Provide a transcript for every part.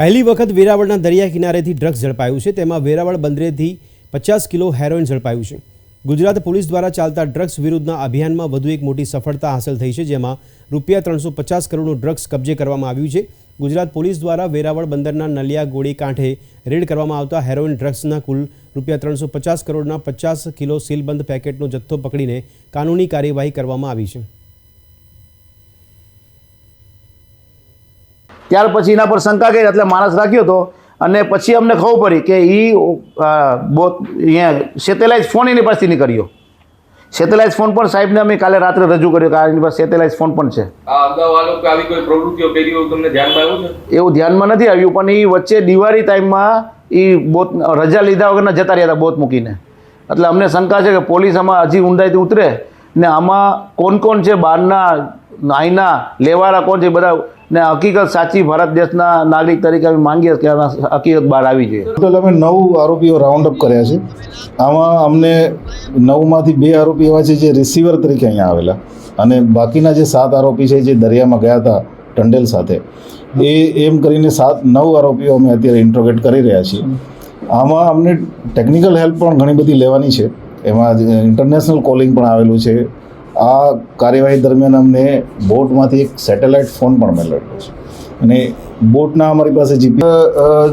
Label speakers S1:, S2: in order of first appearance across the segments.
S1: પહેલી વખત વેરાવળના દરિયા કિનારેથી ડ્રગ્સ ઝડપાયું છે. તેમાં વેરાવળ બંદરેથી પચાસ કિલો હેરોઇન ઝડપાયું છે. ગુજરાત પોલીસ દ્વારા ચાલતા ડ્રગ્સ વિરુદ્ધના અભિયાનમાં વધુ એક મોટી સફળતા હાંસલ થઈ છે, જેમાં રૂપિયા ત્રણસો પચાસ કરોડનું ડ્રગ્સ કબજે કરવામાં આવ્યું છે. ગુજરાત પોલીસ દ્વારા વેરાવળ બંદરના નલિયા ગોળી કાંઠે રેડ કરવામાં આવતા હેરોઇન ડ્રગ્સના કુલ રૂપિયા ત્રણસો પચાસ કરોડના પચાસ કિલો સીલબંધ પેકેટનો જથ્થો પકડીને કાનૂની કાર્યવાહી કરવામાં આવી છે.
S2: ત્યાર પછી એના પર શંકા કરી એટલે માણસ રાખ્યો હતો અને પછી અમને ખબર પડી કે એ બહુ અહીંયા સેટેલાઇટ ફોન એની પાસેથી નીકળ્યો. સેટેલાઇટ ફોન પણ સાહેબને અમે કાલે રાત્રે રજૂ કર્યો કે આ એની પાસે સેટેલાઇટ ફોન પણ છે. એવું ધ્યાનમાં નથી આવ્યું પણ એ વચ્ચે દિવાળી ટાઈમમાં એ બોત રજા લીધા વગરના જતા રહ્યા હતા બોત મૂકીને. એટલે અમને શંકા છે કે પોલીસ આમાં હજી ઊંડાઈથી ઉતરે ને આમાં કોણ કોણ છે બહારના આઈના લેવાળા કોણ છે બધા ને હકીકત સાચી ભારત દેશના નાગરિક તરીકે અમે માંગીએ કે હકીકત બહાર આવી જોઈએ.
S3: ટોટલ અમે નવ આરોપીઓ રાઉન્ડ અપ કર્યા છે. આમાં અમને નવમાંથી બે આરોપી એવા છે જે રિસીવર તરીકે અહીંયા આવેલા અને બાકીના જે સાત આરોપી છે જે દરિયામાં ગયા હતા ટંડેલ સાથે, એ એમ કરીને સાત નવ આરોપીઓ અમે અત્યારે ઇન્ટ્રોગેટ કરી રહ્યા છીએ. આમાં અમને ટેકનિકલ હેલ્પ પણ ઘણી બધી લેવાની છે. એમાં ઇન્ટરનેશનલ કોલિંગ પણ આવેલું છે. આ કાર્યવાહી દરમિયાન અમને બોટમાંથી એક સેટેલાઇટ ફોન પણ મળેલો છે. અને બોટના અમારી પાસે જીપી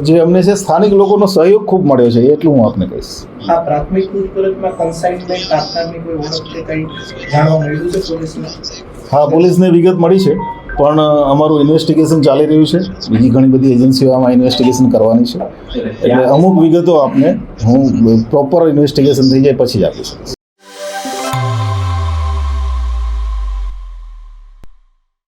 S3: જે અમને છે સ્થાનિક લોકોનો સહયોગ ખૂબ મળ્યો છે એટલું હું આપને કહીશ.
S4: આ પ્રાથમિક પૂછપરછમાં કન્સાઇનમેન્ટ આપનારની કોઈ ઓળખ કે કંઈ જાણવા મળ્યું છે પોલીસને?
S3: હા પોલીસને વિગત મળી છે પણ અમારું ઇન્વેસ્ટિગેશન ચાલી રહ્યું છે. બીજી ઘણી બધી એજન્સીઓ આમાં ઇન્વેસ્ટિગેશન કરવાની છે. એટલે અમુક વિગતો આપને હું પ્રોપર ઇન્વેસ્ટિગેશન થઈ જાય પછી જ આપી શકીશ